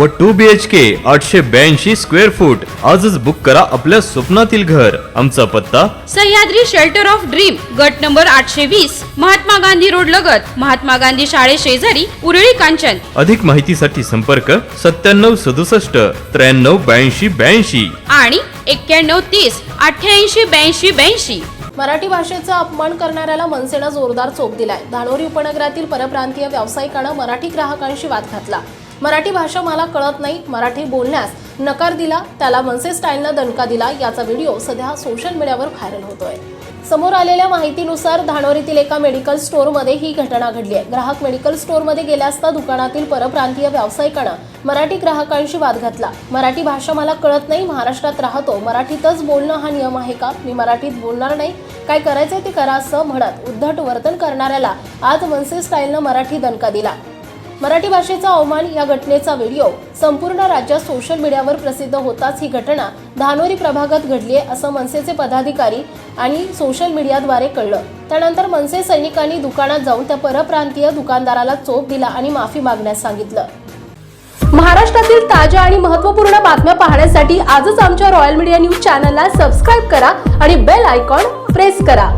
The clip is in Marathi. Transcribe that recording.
व टू बी एच के आठशे ब्याऐंशी स्क्वेअर फूट आजच बुक करा आपल्या स्वप्नातील घर. आमचा पत्ता? सह्याद्री शेल्टर ऑफ ड्रीम गट नंबर आठशे वीस महात्मा गांधी रोड लगत. महात्मा गांधी शाळे शेजारी उरळी कांचन. अधिक माहितीसाठी संपर्क सत्त्याण्णव सदुसष्ट त्र्याण्णव ब्याऐंशी ब्याऐंशी. आणि एक्क्याण्णव तीस अठ्ठ्याऐंशी ब्याऐंशी ब्याऐंशी. मराठी भाषेचा अपमान करणाऱ्याला मनसेनं जोरदार चोप दिलाय. धानोरी उपनगरातील परप्रांतीय व्यावसायिकानं मराठी ग्राहकांशी वाद घातला. मराठी भाषा मला कळत नाही मराठी बोलण्यास नकार दिला त्याला मनसे स्टाईलनं दणका दिला याचा व्हिडिओ सध्या सोशल मीडियावर व्हायरल होतोय. समोर आलेल्या माहितीनुसार धानोरीतील एका मेडिकल स्टोअरमध्ये ही घटना घडली आहे. ग्राहक मेडिकल स्टोअरमध्ये गेल्या असता दुकानातील परप्रांतीय व्यावसायिकानं मराठी ग्राहकांशी वाद घातला. मराठी भाषा मला कळत नाही महाराष्ट्रात राहतो. मराठीतच बोलणं हा नियम आहे का? मी मराठीत बोलणार नाही. काय करायचंय ते करा असं म्हणत उद्धट वर्तन करणाऱ्याला आज मनसे स्टाईलनं मराठी दणका दिला. मराठी भाषेचा अवमान या घटनेचा व्हिडिओ संपूर्ण राज्यात सोशल मीडियावर प्रसिद्ध होताच ही घटना धानोरी प्रभागात घडली आहे असं मनसेचे पदाधिकारी आणि सोशल मीडियाद्वारे कळलं. त्यानंतर मनसे सैनिकांनी दुकानात जाऊन त्या परप्रांतीय दुकानदाराला चोप दिला आणि माफी मागण्यास सांगितलं. महाराष्ट्रातील ताज्या आणि महत्त्वपूर्ण बातम्या पाहण्यासाठी आजच आमच्या रॉयल मीडिया न्यूज चॅनलला सबस्क्राईब करा आणि बेल आयकॉन प्रेस करा.